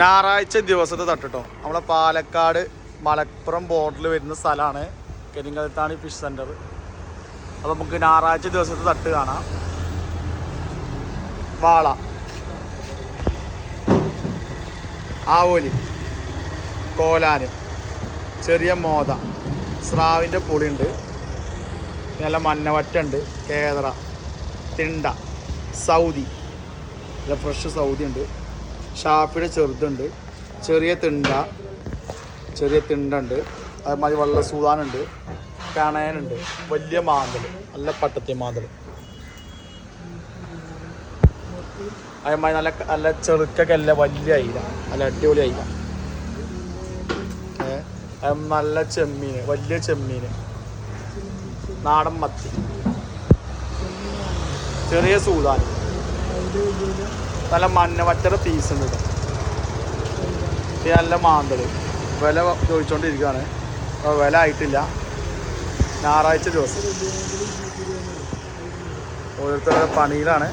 ഞായറാഴ്ച ദിവസത്തെ തട്ടിട്ടോ. നമ്മളെ പാലക്കാട് മലപ്പുറം ബോർഡറിൽ വരുന്ന സ്ഥലമാണ് കരിങ്കലത്താണി ഫിഷ് സെന്റർ അപ്പോൾ നമുക്ക് ഞായറാഴ്ച ദിവസത്തെ തട്ട് കാണാം. വാള. ആവോലി. കോലാന്. ചെറിയ മോത. സ്രാവിന്റെ പുളിയുണ്ട് നല്ല മഞ്ഞവറ്റുണ്ട് കേദറ. തിണ്ട. സൗദി. നല്ല ഫ്രഷ് സൗദി ഉണ്ട് ഷാഫിയുടെ ചെറുതുണ്ട്. ചെറിയ തിണ്ട. ചെറിയ തിണ്ടുണ്ട്. അതുമാതിരി വെള്ള സൂതാനുണ്ട്. കണയനുണ്ട് വലിയ മാന്തൽ നല്ല പട്ടത്തി മാന്തൽ അതുമാതിരി നല്ല നല്ല ചെറുക്കൊക്കെ അല്ല വലിയ അയില. നല്ല അടിപൊളി അയില. നല്ല ചെമ്മീൻ വലിയ ചെമ്മീൻ നാടൻ മത്തി. ചെറിയ സൂതാൻ നല്ല മഞ്ഞവറ്റയുടെ പീസ് ഉണ്ട് ഇത് നല്ല മാന്തൽ വില ചോദിച്ചുകൊണ്ടിരിക്കുകയാണ് അപ്പോൾ വില ആയിട്ടില്ല. ഞായറാഴ്ച ദിവസം. ഓരോരുത്തരുടെ പണിയിലാണ്.